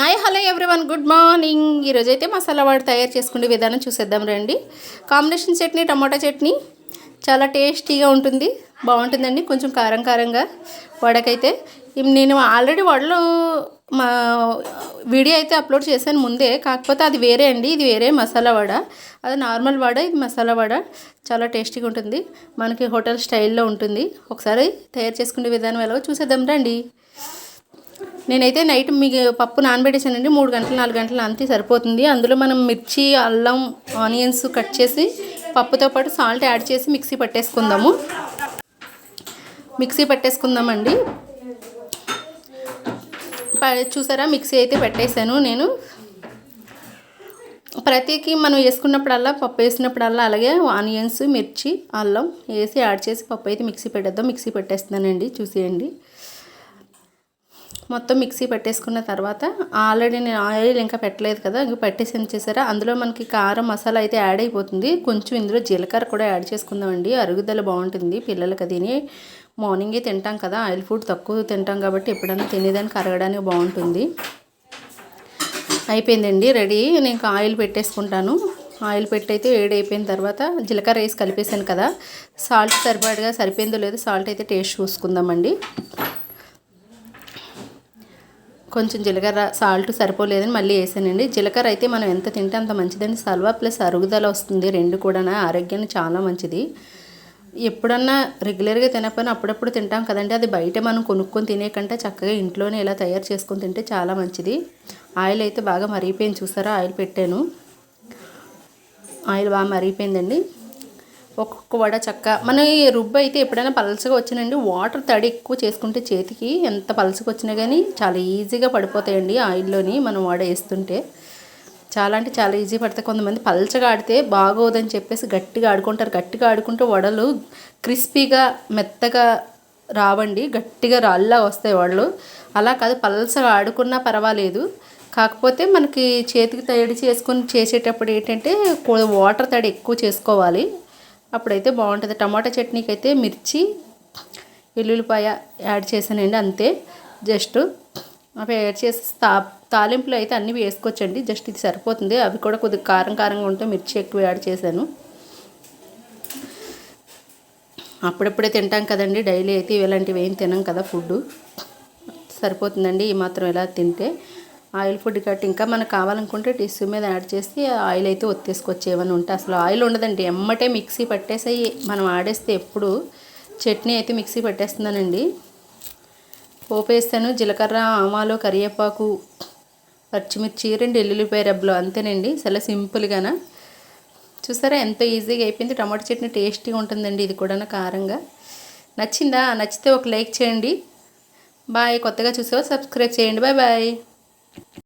Hi hello everyone. Good morning. ఈరోజైతే మసాలా వాడు తయారు చేసుకునే విధానం చూసేద్దాం రండి. కాంబినేషన్ చట్నీ టమాటా చట్నీ చాలా టేస్టీగా ఉంటుంది. బాగుంటుందండి. కొంచెం కారం కారంగా వడకైతే. నేను ఆల్రెడీ వడలో మా వీడియో అయితే అప్లోడ్ చేశాను ముందే. కాకపోతే అది వేరే అండి. ఇది వేరే మసాలా వడ. అది నార్మల్ వడ ఇది మసాలా వడ. చాలా టేస్టీగా ఉంటుంది. మనకి హోటల్ స్టైల్లో ఉంటుంది. ఒకసారి తయారు చేసుకునే విధానం ఎలాగో చూసేద్దాం రండి. నేనైతే నైట్ మీకు పప్పు నానబెట్టేసానండి. మూడు గంటలు నాలుగు గంటలు అంతే సరిపోతుంది. అందులో మనం మిర్చి అల్లం ఆనియన్స్ కట్ చేసి పప్పుతో పాటు సాల్ట్ యాడ్ చేసి మిక్సీ పట్టేసుకుందాము. మిక్సీ పట్టేసుకుందామండి. ప- చూసారా? మిక్సీ అయితే పెట్టేశాను నేను. ప్రతికి మనం వేసుకున్నప్పుడల్లా పప్పు వేసినప్పుడల్లా అలాగే ఆనియన్స్ మిర్చి అల్లం వేసి యాడ్ చేసి పప్పు అయితే మిక్సీ పెట్టేద్దాం. మిక్సీ పెట్టేస్తున్నానండి. చూసేయండి. మొత్తం మిక్సీ పెట్టేసుకున్న తర్వాత ఆల్రెడీ నేను ఆయిల్ ఇంకా పెట్టలేదు కదా ఇంకా పెట్టేసి చేసారా అందులో మనకి కారం మసాలా అయితే యాడ్ అయిపోతుంది. కొంచెం ఇందులో జీలకర్ర కూడా యాడ్ చేసుకుందామండి. అరుగుదల బాగుంటుంది పిల్లలకి అదిని మార్నింగే తింటాం కదా ఆయిల్ ఫుడ్ తక్కువ తింటాం కాబట్టి ఎప్పుడైనా తినేదానికి అరగడానికి బాగుంటుంది. అయిపోయిందండి రెడీ. నేను ఆయిల్ పెట్టేసుకుంటాను. ఆయిల్ పెట్టి అయితే వేడి అయిపోయిన తర్వాత జీలకర్ర వేసి కలిపేసాను కదా. సాల్ట్ సరిపడగా సరిపోయిందో లేదో సాల్ట్ అయితే టేస్ట్ చూసుకుందామండి. కొంచెం జీలకర్ర సాల్ట్ సరిపోలేదని మళ్ళీ వేసానండి. జీలకర్ర అయితే మనం ఎంత తింటే అంత మంచిదండి. సల్వా ప్లస్ అరుగుదల వస్తుంది. రెండు కూడా ఆరోగ్యానికి చాలా మంచిది. ఎప్పుడన్నా రెగ్యులర్గా తినకపోయినా అప్పుడప్పుడు తింటాం కదండి. అది బయట మనం కొనుక్కొని తినేకంటే చక్కగా ఇంట్లోనే ఇలా తయారు చేసుకొని తింటే చాలా మంచిది. ఆయిల్ అయితే బాగా మరిగిపోయింది. చూసారా? ఆయిల్ పెట్టాను. ఆయిల్ బాగా మరిగిపోయిందండి. ఒక్కొక్క వడ చక్క. మన ఈ రుబ్బు అయితే ఎప్పుడైనా పలసగా వచ్చినండి వాటర్ తడి ఎక్కువ చేసుకుంటే చేతికి ఎంత పలసగా వచ్చినా కానీ చాలా ఈజీగా పడిపోతాయండి ఆయిల్లోని మనం వడ వేస్తుంటే. చాలా అంటే చాలా ఈజీ పడతాయి. కొంతమంది పలచగా ఆడితే బాగోదని చెప్పేసి గట్టిగా ఆడుకుంటారు. గట్టిగా ఆడుకుంటే వడలు క్రిస్పీగా మెత్తగా రావండి. గట్టిగా రాళ్ళ వస్తాయి వడలు. అలా కాదు పలసగా ఆడుకున్నా పర్వాలేదు. కాకపోతే మనకి చేతికి తడి చేసుకొని చేసేటప్పుడు ఏంటంటే వాటర్ తడి ఎక్కువ చేసుకోవాలి. అప్పుడైతే బాగుంటుంది. టమాటా చట్నీకి అయితే మిర్చి వెల్లుల్లిపాయ యాడ్ చేశానండి అంతే. జస్ట్ అవి యాడ్ చేసి తా తాలింపులో అయితే అన్నీ వేసుకోవచ్చండి. జస్ట్ ఇది సరిపోతుంది. అవి కూడా కొద్దిగా కారం కారంగా ఉంటే మిర్చి ఎక్కువ యాడ్ చేశాను. అప్పుడప్పుడే తింటాం కదండి. డైలీ అయితే ఇలాంటివి ఏం తినం కదా ఫుడ్ సరిపోతుందండి. ఈ మాత్రం ఇలా తింటే ఆయిల్ ఫుడ్ కట్టి ఇంకా మనకు కావాలనుకుంటే టిష్యూ మీద యాడ్ చేసి ఆయిల్ అయితే ఒత్తేసుకోవచ్చు. ఏమైనా ఉంటే అసలు ఆయిల్ ఉండదండి. ఎమ్మటే మిక్సీ పట్టేసి మనం ఆడేస్తే ఎప్పుడు చట్నీ అయితే మిక్సీ పట్టేస్తున్నానండి పోపేస్తాను. జీలకర్ర ఆవాలు కరివేపాకు పచ్చిమిర్చి రెండు ఎల్లుల్లిపాయ రబ్బలు అంతేనండి. చాలా సింపుల్గాన? చూసారా ఎంత ఈజీగా అయిపోయింది. టమాటో చట్నీ టేస్టీగా ఉంటుందండి ఇది కూడా కారంగా. నచ్చిందా? నచ్చితే ఒక లైక్ చేయండి. బాయ్. కొత్తగా చూసావా? సబ్స్క్రైబ్ చేయండి. Bye bye. Thank you.